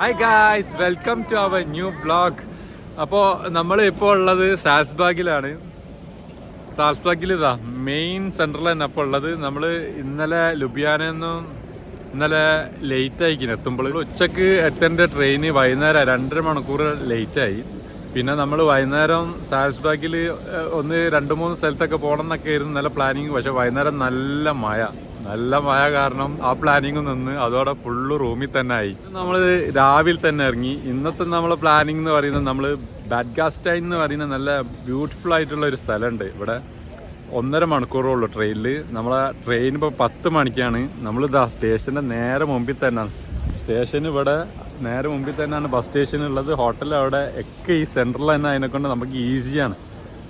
Hi guys welcome to our new blog അപ്പോൾ നമ്മൾ ഇപ്പോൾ ഉള്ളത് സാൽസ്ബാഗിലാണ്. സാൽസ്ബാഗിൽ ഇതാ മെയിൻ സെന്ററിൽ തന്നെ അപ്പോൾ ഉള്ളത്. നമ്മൾ ഇന്നലെ ലുബിയാനെന്നും ഇന്നലെ ലേറ്റ് ആയിക്കിന് എത്തുമ്പോൾ ഉച്ചയ്ക്ക് എത്തേണ്ട ട്രെയിന് വൈകുന്നേരം രണ്ടര മണിക്കൂർ ലേറ്റായി പിന്നെ നമ്മൾ വൈകുന്നേരം സാൽസ്ബാഗിൽ ഒന്ന് രണ്ട് മൂന്ന് സ്ഥലത്തൊക്കെ പോകണം എന്നൊക്കെ ആയിരുന്നു നല്ല പ്ലാനിങ് പക്ഷേ വൈകുന്നേരം നല്ല മഴ. നല്ല മഴ കാരണം ആ പ്ലാനിങ് നിന്ന്. അതോടെ ഫുള്ള് റൂമിൽ തന്നെ ആയി. നമ്മൾ രാവിലെ തന്നെ ഇറങ്ങി. ഇന്നത്തെ നമ്മളെ പ്ലാനിങ് എന്ന് പറയുന്നത് നമ്മൾ ബാഡ്ഗാസ്റ്റൈൻ എന്ന് പറയുന്ന നല്ല ബ്യൂട്ടിഫുൾ ആയിട്ടുള്ള ഒരു സ്ഥലമുണ്ട്. ഇവിടെ ഒന്നര മണിക്കൂറുള്ളൂ ട്രെയിനിൽ നമ്മളെ ട്രെയിൻ ഇപ്പോൾ പത്ത് മണിക്കാണ്. നമ്മൾ ഇതാ സ്റ്റേഷന്റെ നേരെ മുമ്പിൽ തന്നെ സ്റ്റേഷൻ ഇവിടെ നേരെ മുമ്പിൽ തന്നെയാണ് ബസ് സ്റ്റേഷൻ ഉള്ളത്. ഹോട്ടൽ അവിടെ ഒക്കെ ഈ സെന്ററിൽ തന്നെ അതിനെക്കൊണ്ട് നമുക്ക് ഈസിയാണ്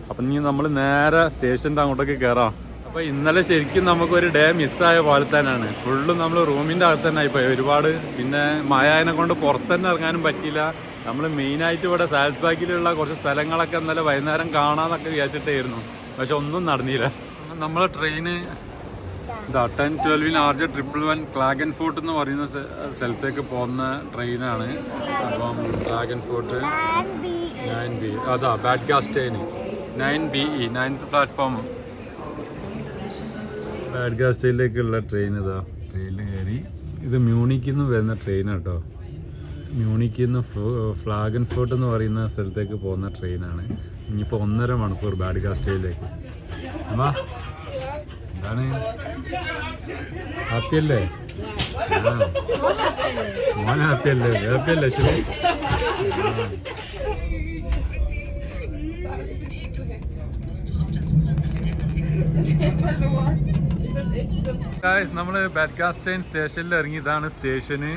അപ്പം ഇനി നമ്മൾ നേരെ സ്റ്റേഷന്റെ അങ്ങോട്ടേക്ക് കയറാം അപ്പോൾ ഇന്നലെ ശരിക്കും നമുക്ക് ഒരു ഡേ മിസ്സായ പോലെ തന്നെയാണ്. ഫുള്ളും നമ്മൾ റൂമിന്റെ അകത്ത് തന്നെ ആയിപ്പോയി. ഒരുപാട് പിന്നെ മഴ കൊണ്ട് പുറത്തന്നെ ഇറങ്ങാനും പറ്റിയില്ല. നമ്മൾ മെയിൻ ആയിട്ട് ഇവിടെ സാൽസ്ബാഗിലുള്ള കുറച്ച് സ്ഥലങ്ങളൊക്കെ ഇന്നലെ വൈകുന്നേരം കാണാമെന്നൊക്കെ വിചാരിച്ചിട്ടായിരുന്നു. പക്ഷെ ഒന്നും നടന്നില്ല. നമ്മളെ ട്രെയിന് ഇതാ ടെൻ ട്വൽവിൽ ആർജ് ട്രിപ്പിൾ വൺ ക്ലാഗൻ ഫോർട്ട് എന്ന് പറയുന്ന സ്ഥ- സ്ഥലത്തേക്ക് പോകുന്ന ട്രെയിനാണ്. അപ്പം ക്ലാഗൻ ഫോർട്ട് നയൻ ബി. അതാ ബാഡ് ഗാസ്റ്റൈന് നയൻ ബി ഇ നയൻത്ത് പ്ലാറ്റ്ഫോം. ബാഡ് ഗാസ്റ്റൈനിലേക്കുള്ള ട്രെയിൻ ഇതാ. ട്രെയിനിൽ കയറി. ഇത് മ്യൂണിക്കിൽ നിന്ന് വരുന്ന ട്രെയിൻ കേട്ടോ മ്യൂണിക്കിൽ നിന്ന് ഫ്ലാഗൻ ഫോർട്ട് എന്ന് പറയുന്ന സ്ഥലത്തേക്ക് പോകുന്ന ട്രെയിനാണ് ഇനിയിപ്പോൾ ഒന്നര മണിക്കൂർ ബാഡ് ഗാസ്റ്റൈനിലേക്ക് അമ്മ എന്താണ്? ഹാപ്പിയല്ലേ. മോൻ ഹാപ്പിയല്ലേ ഹാപ്പിയല്ലേ ശരി നമ്മൾ ബാഡ്കാസ്റ്റൈൻ സ്റ്റേഷനിൽ ഇറങ്ങി ഇതാണ് സ്റ്റേഷന്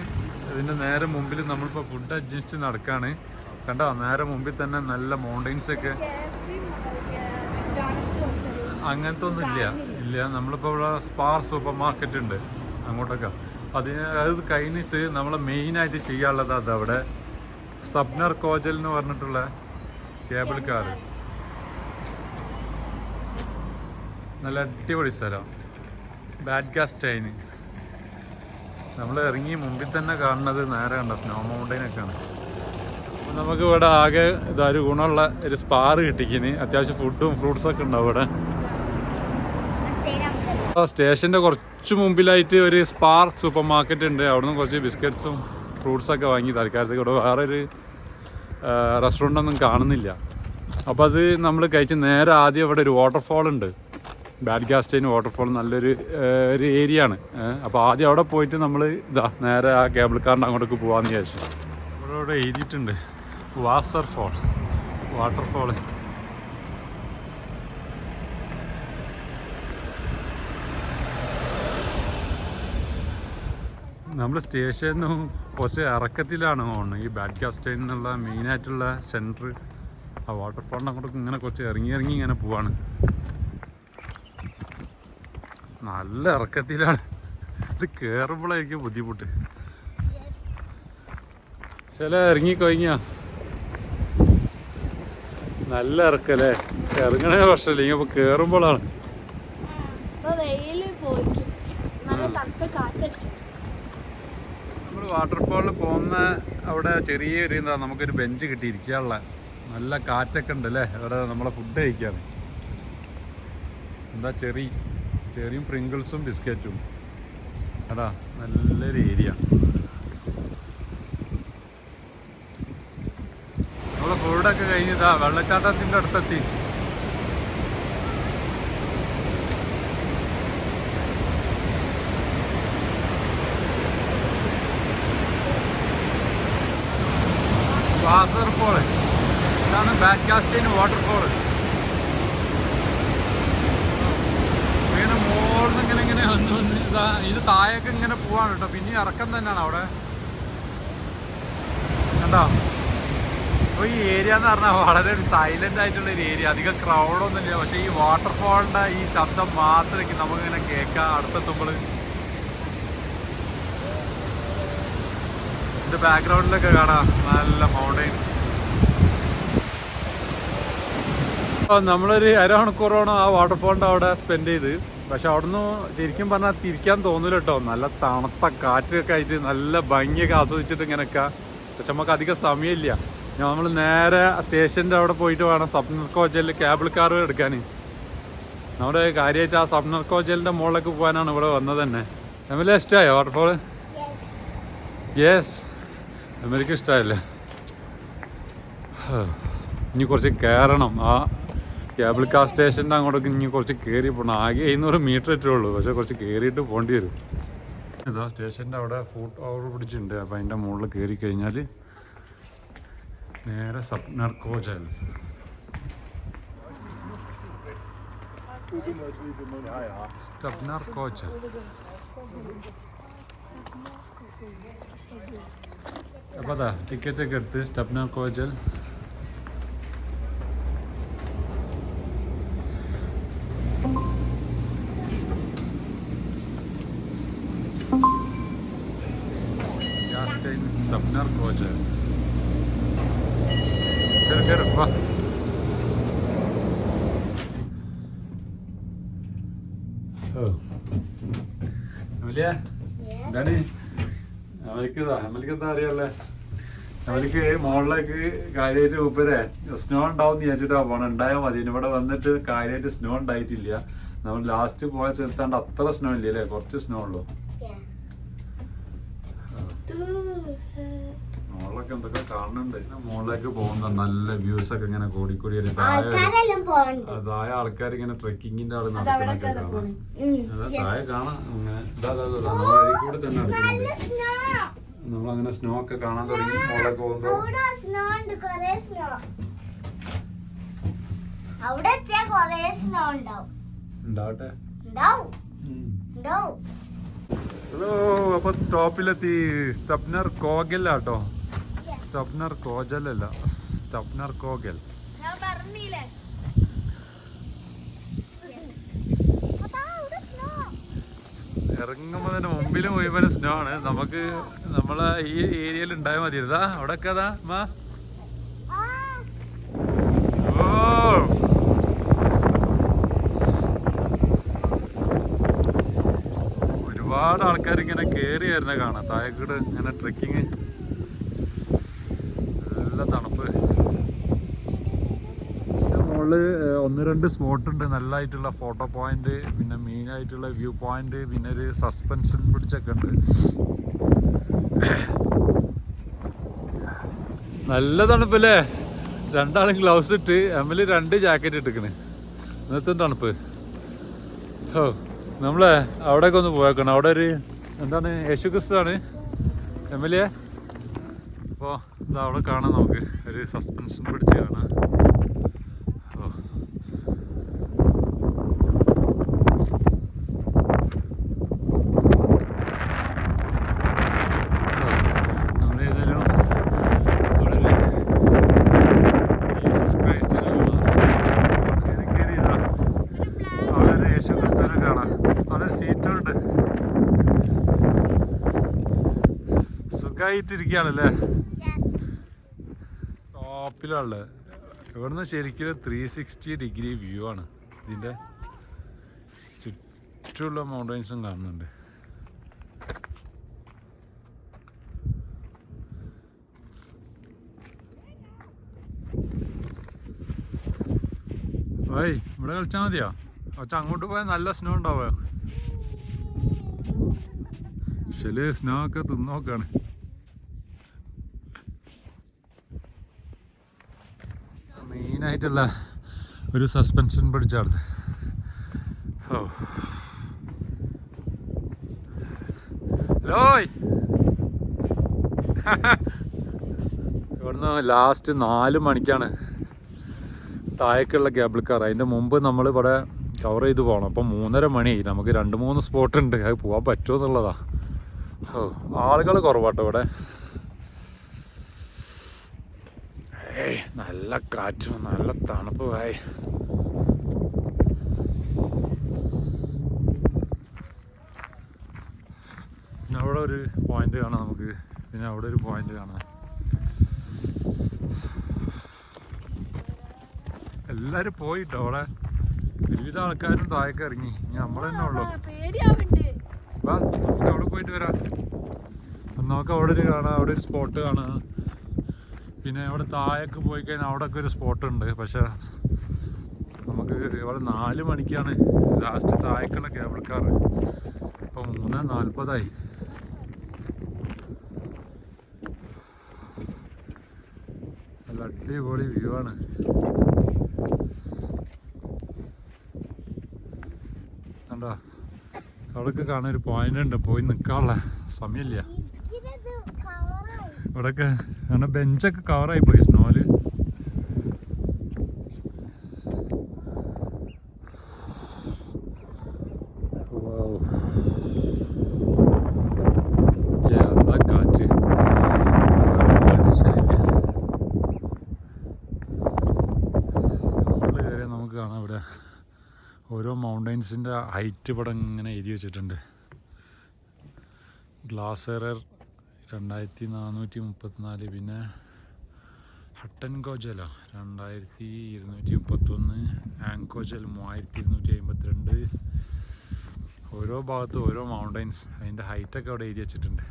ഇതിന്റെ നേരെ മുമ്പിൽ നമ്മളിപ്പോൾ ഫുഡ് അഡ്ജസ്റ്റ് നടക്കാണ്. കണ്ടോ? നേരെ മുമ്പിൽ തന്നെ നല്ല മൗണ്ടൈൻസ് ഒക്കെ. അങ്ങനത്തെ ഒന്നും ഇല്ല. ഇല്ല. നമ്മളിപ്പോൾ ഇവിടെ സ്പാർ സൂപ്പർ മാർക്കറ്റ് ഉണ്ട്. അങ്ങോട്ടൊക്കെ. അതിന് അത് കഴിഞ്ഞിട്ട് മെയിൻ മെയിനായിട്ട് ചെയ്യാനുള്ളത് അത് അവിടെ. സബ്നർ കോജൽ എന്ന് പറഞ്ഞിട്ടുള്ള കേബിൾ കാർ നല്ല അടിപൊളി സ്ഥലം. ബാഡ്ഗാസ്റ്റൈന് നമ്മൾ ഇറങ്ങി മുമ്പിൽ തന്നെ കാണുന്നത് നേരെ കണ്ട സ്നോ മൗണ്ടൈനൊക്കെയാണ് അപ്പോൾ നമുക്ക് ഇവിടെ ആകെ ഇതൊരു ഗുണമുള്ള ഒരു സ്പാർ കിട്ടിക്കിന്. അത്യാവശ്യം ഫുഡും ഫ്രൂട്ട്സും ഒക്കെ ഉണ്ടാവും ഇവിടെ. സ്റ്റേഷന്റെ കുറച്ച് മുമ്പിലായിട്ട് ഒരു സ്പാർ സൂപ്പർ മാർക്കറ്റ് ഉണ്ട്. അവിടുന്ന് കുറച്ച് ബിസ്ക്കറ്റ്സും ഫ്രൂട്ട്സൊക്കെ വാങ്ങി തൽക്കാലത്തേക്ക് ഇവിടെ വേറൊരു റെസ്റ്റോറന്റ് ഒന്നും കാണുന്നില്ല. അപ്പോൾ അത് നമ്മൾ കഴിച്ച് നേരെ ആദ്യം ഇവിടെ ഒരു വാട്ടർഫാൾ ഉണ്ട്. ബാഡ് വാട്ടർഫോൾ വാട്ടർഫാൾ നല്ലൊരു ഒരു ഏരിയ ആണ് അപ്പോൾ ആദ്യം അവിടെ പോയിട്ട് നമ്മൾ ഇതാ നേരെ ആ കേബിൾ കാറിന്റെ അങ്ങോട്ടേക്ക് പോകാമെന്ന് വിചാരിച്ചു. അവിടെ എഴുതിയിട്ടുണ്ട്. വാസർ ഫോൾ വാട്ടർഫാൾ നമ്മൾ സ്റ്റേഷനിൽ നിന്നും കുറച്ച് ഇറക്കത്തിലാണ് പോകുന്നത്. ഈ ബാഡ് കാസ്റ്റൈൻ എന്നുള്ള മെയിനായിട്ടുള്ള സെന്റർ ആ വാട്ടർഫോളിന്റെ അങ്ങോട്ടൊക്കെ ഇങ്ങനെ കുറച്ച് ഇറങ്ങി ഇറങ്ങി ഇങ്ങനെ പോവാണ്. നല്ല ഇറക്കത്തിലാണ്. ഇത് കയറുമ്പോഴായിരിക്കും ബുദ്ധിമുട്ട്. ചില ഇറങ്ങിക്കഴിഞ്ഞാ നല്ല ഇറക്കല്ലേ? ഇറങ്ങണേ പ്രശ്നമില്ല. ഇങ്ങനെ തണുത്ത കാറ്റടിക്കും. നമ്മൾ വാട്ടർഫാളിൽ പോകുന്ന അവിടെ ചെറിയൊരു എന്താ നമുക്കൊരു ബെഞ്ച് കിട്ടിയിരിക്കാനുള്ള നല്ല കാറ്റൊക്കെ ഉണ്ട് അല്ലേ അവിടെ നമ്മളെ ഫുഡ് കഴിക്കാണ് എന്താ ചെറി? ചെറിയും പ്രിങ്കിൾസും ബിസ്ക്കറ്റും അതാ നല്ലൊരു ഏരിയ നമ്മളെ ഫുഡൊക്കെ കഴിഞ്ഞതാ വെള്ളച്ചാട്ടത്തിന്റെ അടുത്തെത്തി. വാസർഫോൾ ഇതാണ് കാസ്റ്റിന് വാട്ടർഫോൾ വീണ് മോളിന്ന് ഇങ്ങനെ ഇങ്ങനെ ഇതാ താഴേക്ക് ഇങ്ങനെ പോവാണ് കേട്ടോ. പിന്നെ ഇറക്കം തന്നെയാണ് അവിടെ. കണ്ടോ? അപ്പോൾ ഈ ഏരിയ എന്ന് പറഞ്ഞാൽ വളരെ ഒരു സൈലന്റ് ആയിട്ടുള്ള ഒരു ഏരിയ അധികം ക്രൗഡൊന്നുമില്ല പക്ഷേ ഈ വാട്ടർഫോളിന്റെ ഈ ശബ്ദം മാത്രമേ നമുക്കിങ്ങനെ കേൾക്കാം. അടുത്തെത്തുമ്പോൾ. ഇത് ബാക്ക്ഗ്രൗണ്ടിലൊക്കെ കാണാം. നല്ല മൗണ്ടൈൻസ് നമ്മളൊരു അരമണിക്കൂറോളം ആ വാട്ടർഫാളിന്റെ അവിടെ സ്പെൻഡ് ചെയ്ത്. പക്ഷെ അവിടുന്ന് ശരിക്കും പറഞ്ഞാൽ തിരിക്കാൻ തോന്നില്ല കേട്ടോ നല്ല തണുത്ത കാറ്റൊക്കെ ആയിട്ട് നല്ല ഭംഗിയൊക്കെ ആസ്വദിച്ചിട്ട് ഇങ്ങനെയൊക്കെ. പക്ഷെ നമുക്ക് അധികം സമയമില്ല. നമ്മൾ നേരെ സ്റ്റേഷന്റെ അവിടെ പോയിട്ട് വേണം സബ്നർ കോച്ചലിൽ കേബിൾ കാർ എടുക്കാൻ നമ്മുടെ കാര്യമായിട്ട് ആ സബ്നർ കോച്ചലിന്റെ മുകളിലേക്ക് പോകാനാണ് ഇവിടെ വന്നത് തന്നെ. നമ്മളെ ഇഷ്ടമായോ വാട്ടർഫോൾ യെസ് എമ്മലിക്ക് ഇഷ്ടമായില്ലേ ഇനി കുറച്ച് കയറണം. ആ. കേബിൾ കാർ സ്റ്റേഷന്റെ അങ്ങോട്ടൊക്കെ ഇനി കുറച്ച് കയറി പോകണം ആകെ എഴുന്നൂറ് മീറ്റർ ഉള്ളൂ. പക്ഷെ കുറച്ച് കയറിയിട്ട് പോകേണ്ടി വരും. ഇതാ സ്റ്റേഷന്റെ അവിടെ ഫുഡ് ഓവർ പിടിച്ചിട്ടുണ്ട് അപ്പം അതിന്റെ മുകളിൽ കയറി കഴിഞ്ഞാൽ നേരെ സപ്നർ കോച്ചാൽ അപ്പതാ കോച്ച്. അപ്പോൾ അതാ ടിക്കറ്റ് ഒക്കെ എടുത്ത് സ്റ്റപ്നർ കോച്ചൽ Gastein Project. Kır bak. അമലിയ എന്താണ് അമലിക്ക് അമലിക്ക് എന്താ അറിയാല്ലേ നമ്മൾക്ക് മോളിലേക്ക് കാര്യമായിട്ട് ഉപ്പരെ സ്നോ ഉണ്ടാവും എന്ന് വിചാരിച്ചിട്ടാ പോണം. ഉണ്ടായാൽ മതി. ഇനി ഇവിടെ വന്നിട്ട് കാര്യമായിട്ട് സ്നോ ഉണ്ടായിട്ടില്ല. നമ്മൾ ലാസ്റ്റ് പോയ സ്ഥലത്താണ്ട് അത്ര സ്നോ ഇല്ല അല്ലേ കുറച്ച് സ്നോ ഉള്ളൂ. മുകളിലൊക്കെ എന്തൊക്കെ കാണുന്നുണ്ട്. മുകളിലേക്ക് പോകുന്ന നല്ല വ്യൂസ് ഒക്കെ ഇങ്ങനെ കൂടിക്കൂടി. താഴെ ആൾക്കാർ ഇങ്ങനെ ട്രെക്കിങ്ങിന്റെ അവിടെ നടക്കുന്നൊക്കെ കാണാം. താഴെ കാണാം. അങ്ങനെ കൂടെ തന്നെ നടക്കുന്നുണ്ട്. നമ്മളങ്ങനെ സ്നോ ഒക്കെ കാണാൻ തുടങ്ങി. മോളിലേക്ക് പോകുമ്പോ അവിടെ സ്നോ ഉണ്ടാവും. ഉണ്ടാവട്ടെ. ഉണ്ടാവും. ഉണ്ടാവും. ഹലോ അപ്പൊ ടോപ്പിലെത്തി സ്റ്റപ്നർ കോഗലാട്ടോ സ്റ്റപ്നർ കോജലല്ല സ്റ്റപ്നർ കോഗൽ ഞാൻ പറഞ്ഞില്ലേ? ഇറങ്ങുമ്പോ തന്നെ മുമ്പിൽ മുഴുവൻ സ്നോ ആണ്. നമുക്ക് നമ്മളെ ഈ ഏരിയയിൽ ഉണ്ടായാൽ മതി ഇതാ അവിടെ ഒക്കെ അതാ മാ ഓ ഒരുപാട് ആൾക്കാർ ഇങ്ങനെ കേറി വരുന്ന കാണാം. താഴെക്കൂട് ഇങ്ങനെ ട്രെക്കിങ് നല്ല തണുപ്പ്. മുകളിൽ ഒന്ന് രണ്ട് സ്പോട്ട് ഉണ്ട്. നല്ലതായിട്ടുള്ള ഫോട്ടോ പോയിന്റ് പിന്നെ മെയിൻ ആയിട്ടുള്ള വ്യൂ പോയിന്റ് പിന്നെ ഒരു സസ്പെൻഷൻ പിടിച്ചൊക്കെ ഉണ്ട്. നല്ല തണുപ്പല്ലേ? രണ്ടാളും ഗ്ലൗസ് ഇട്ട് അമ്മൽ രണ്ട് ജാക്കറ്റ് ഇട്ടിക്കണ് ഇന്നത്തെ തണുപ്പ്. ഓ നമ്മളെ അവിടെയൊക്കെ ഒന്ന് പോയേക്കണം. അവിടെ ഒരു എന്താണ് യേശു ക്രിസ്തുവാണ് എം എൽ എ. അപ്പോൾ അവിടെ കാണാം നമുക്ക്. ഒരു സസ്പെൻഷൻ പിടിച്ച് കാണാം ഓ നമ്മളേതായാലും അവിടെ ഒരു ജീസസ് ക്രൈസ്റ്റിനെ കാണാം കയറി ഇതാ അവിടെ ഒരു യേശു ക്രിസ്തുവിനെ കാണാം അവിടെ ഒരു സീറ്റുണ്ട് സുഖമായിട്ടിരിക്കുകയാണല്ലേ ടോപ്പിലുള്ളത് ഇവിടുന്ന് ശരിക്കും ത്രീ സിക്സ്റ്റി ഡിഗ്രി വ്യൂ ആണ്. ഇതിന്റെ ചുറ്റുമുള്ള മൗണ്ടൻസും കാണുന്നുണ്ട്. ഓയ് ഇവിടെ കളിച്ചാൽ മതിയോ? പക്ഷെ അങ്ങോട്ട് പോയാൽ നല്ല സ്നോ ഉണ്ടാവുക ശരി സ്നോ ഒക്കെ തിന്നോക്കാണ് മെയിനായിട്ടുള്ള ഒരു സസ്പെൻഷൻ പിടിച്ചാണ് ഓ ഹലോയ്. ഇവിടുന്ന് ലാസ്റ്റ് നാല് മണിക്കാണ് താഴേക്കുള്ള കേബിൾ കാർ അതിന്റെ മുമ്പ് നമ്മൾ ഇവിടെ കവർ ചെയ്ത് പോകണം അപ്പം മൂന്നര മണി. നമുക്ക് രണ്ട് മൂന്ന് സ്പോട്ടുണ്ട് അത് പോകാൻ പറ്റുമോ എന്നുള്ളതാ. ഓ ആളുകൾ കുറവാട്ടോ ഇവിടെ. നല്ല കാറ്റും നല്ല തണുപ്പുമായി പിന്നെ അവിടെ ഒരു പോയിന്റ് കാണാം നമുക്ക്. പിന്നെ അവിടെ ഒരു പോയിന്റ് കാണാം. എല്ലാരും പോയിട്ടോ അവിടെ? വിവിധ ആൾക്കാരും താഴേക്ക് ഇറങ്ങി. ഇനി നമ്മൾ തന്നെ ഉള്ളു. വാ നമുക്ക് അവിടെ പോയിട്ട് വരാം. നമുക്ക് അവിടെ ഒരു കാണാം. അവിടെ ഒരു സ്പോട്ട് കാണാം. പിന്നെ അവിടെ താഴേക്ക് പോയി കഴിഞ്ഞാൽ അവിടെ ഒക്കെ ഒരു സ്പോട്ട് ഉണ്ട് പക്ഷെ നമുക്ക് ഇവിടെ നാല് മണിക്കാണ് ലാസ്റ്റ് താഴേക്കുള്ള കേബിൾ കാർ ഇപ്പം മൂന്ന് നാൽപ്പതായി നല്ല അടിപൊളി വ്യൂ ആണ്. കണ്ടോ? അവിടെയൊക്കെ കാണാൻ ഒരു പോയിന്റ് ഉണ്ട്. പോയി നിൽക്കാനുള്ള സമയമില്ല. ഇവിടെയൊക്കെ കാരണം ബെഞ്ചൊക്കെ കവറായി പോയി സ്നോൽ. എന്താ കാറ്റ്? മനുഷ്യരില്ല മുകളിൽ കയറിയാൽ നമുക്ക് കാണാം ഇവിടെ. ഓരോ മൗണ്ടൈൻസിന്റെ ഹൈറ്റ് ഇവിടെ ഇങ്ങനെ എഴുതി വെച്ചിട്ടുണ്ട്. ഗ്ലാസ് എറർ രണ്ടായിരത്തി നാനൂറ്റി മുപ്പത്തിനാല് പിന്നെ ഹട്ടൻ കോജലോ രണ്ടായിരത്തി ഇരുന്നൂറ്റി മുപ്പത്തൊന്ന് ആങ്കോജൽ മൂവായിരത്തി ഇരുന്നൂറ്റി അമ്പത്തിരണ്ട് ഓരോ ഭാഗത്തും ഓരോ മൗണ്ടൈൻസ് അതിന്റെ ഹൈറ്റൊക്കെ അവിടെ എഴുതി വെച്ചിട്ടുണ്ട്.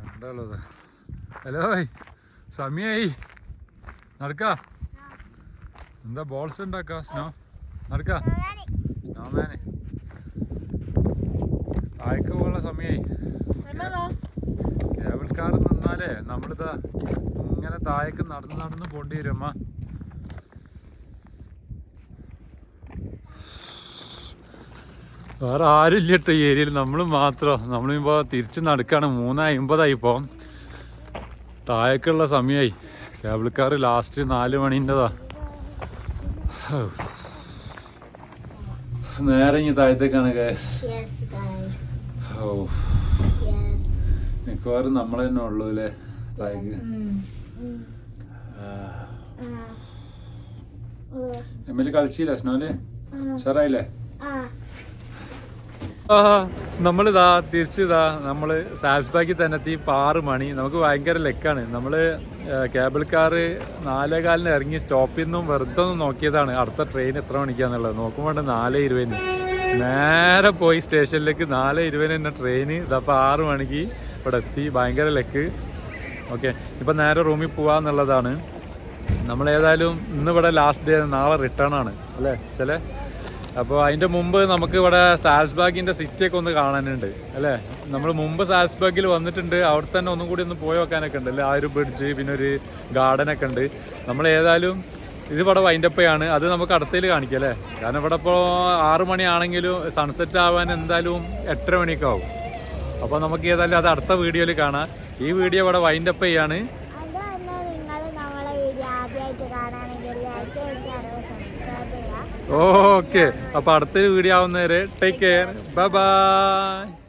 രണ്ടാളത് ഹലോ സമയായി. നടക്ക. എന്താ ബോൾസ് ഉണ്ടാക്ക സ്നോ? നടക്ക. സ്നോമാനെ താഴേക്ക് പോകാനുള്ള സമയായി. കേബിൾ കാർ നിന്നാലേ നമ്മളിതാ ഇങ്ങനെ താഴേക്ക് നടന്ന് നടന്ന് പോണ്ടി വരും അമ്മ. വേറെ ആരും കേട്ടോ ഈ ഏരിയയിൽ. നമ്മൾ മാത്രം. നമ്മളിപ്പോൾ തിരിച്ച് നടക്കാണ്. മൂന്ന് അമ്പതായി ഇപ്പോൾ താഴേക്കുള്ള സമയമായി കേബിൾ കാർ ലാസ്റ്റ് നാല് മണീന്റെതാ. നേരെ ഇനി താഴത്തേക്കാണ് ഗൈസ് ഓ യെസ് മിക്കവാറും നമ്മൾ തന്നെ ഉള്ളൂ അല്ലേ? താഴേക്ക് എം എൽ കളിച്ചില്ല സ്നോൽ ഉഷാറായില്ലേ? ആ. നമ്മളിതാ തിരിച്ചിതാ നമ്മൾ സാൽസ്ബാഗിൽ തന്നെ എത്തി ആറ് മണി. നമുക്ക് ഭയങ്കര ലെക്കാണ്. നമ്മൾ കേബിൾ കാറ് നാലേ കാലിന് ഇറങ്ങി സ്റ്റോപ്പിൽ നിന്നും വെറുതെ ഒന്ന് നോക്കിയതാണ് അടുത്ത ട്രെയിൻ എത്ര മണിക്കാന്നുള്ളത്. നോക്കുമ്പോൾ നാല് ഇരുപതിന്. നേരെ പോയി സ്റ്റേഷനിലേക്ക് നാല് ഇരുപതിന് തന്നെ ട്രെയിൻ ഇതപ്പോൾ ആറ് മണിക്ക് ഇവിടെ എത്തി. ഭയങ്കര ലെക്ക്. ഓക്കെ. ഇപ്പം നേരെ റൂമിൽ പോവാന്നുള്ളതാണ് നമ്മൾ ഏതായാലും ഇന്നിവിടെ ലാസ്റ്റ് ഡേ നാളെ റിട്ടേൺ ആണ്. അല്ലേ? ചില? അപ്പോൾ അതിന്റെ മുമ്പ് നമുക്ക് ഇവിടെ സാൽസ്ബാഗിന്റെ സിറ്റിയൊക്കെ ഒന്ന് കാണാനുണ്ട് അല്ലേ? നമ്മൾ മുമ്പ് സാൽസ്ബാഗിൽ വന്നിട്ടുണ്ട് അവിടെ തന്നെ ഒന്നും കൂടി ഒന്ന് പോയി വെക്കാനൊക്കെ ഉണ്ട് അല്ലേ? ആ ഒരു ബ്രിഡ്ജ് പിന്നെ ഒരു ഗാർഡനൊക്കെ ഉണ്ട്. നമ്മൾ ഏതായാലും ഇത് ഇവിടെ വൈൻഡപ്പയാണ് അത് നമുക്ക് അടുത്തതിൽ കാണിക്കാം അല്ലേ? കാരണം ഇവിടെ ഇപ്പോൾ ആറ് മണിയാണെങ്കിലും സൺസെറ്റ് ആവാൻ എന്തായാലും എട്ടര മണിയൊക്കെ ആവും. അപ്പോൾ നമുക്ക് ഏതായാലും അത് അടുത്ത വീഡിയോയിൽ കാണാം. ഈ വീഡിയോ ഇവിടെ വൈൻഡപ്പ് ചെയ്യാണ്. ഓക്കെ അപ്പൊ അടുത്തൊരു വീഡിയോ ആവുന്നവരെ ടേക്ക് കെയർ ബൈ ബൈ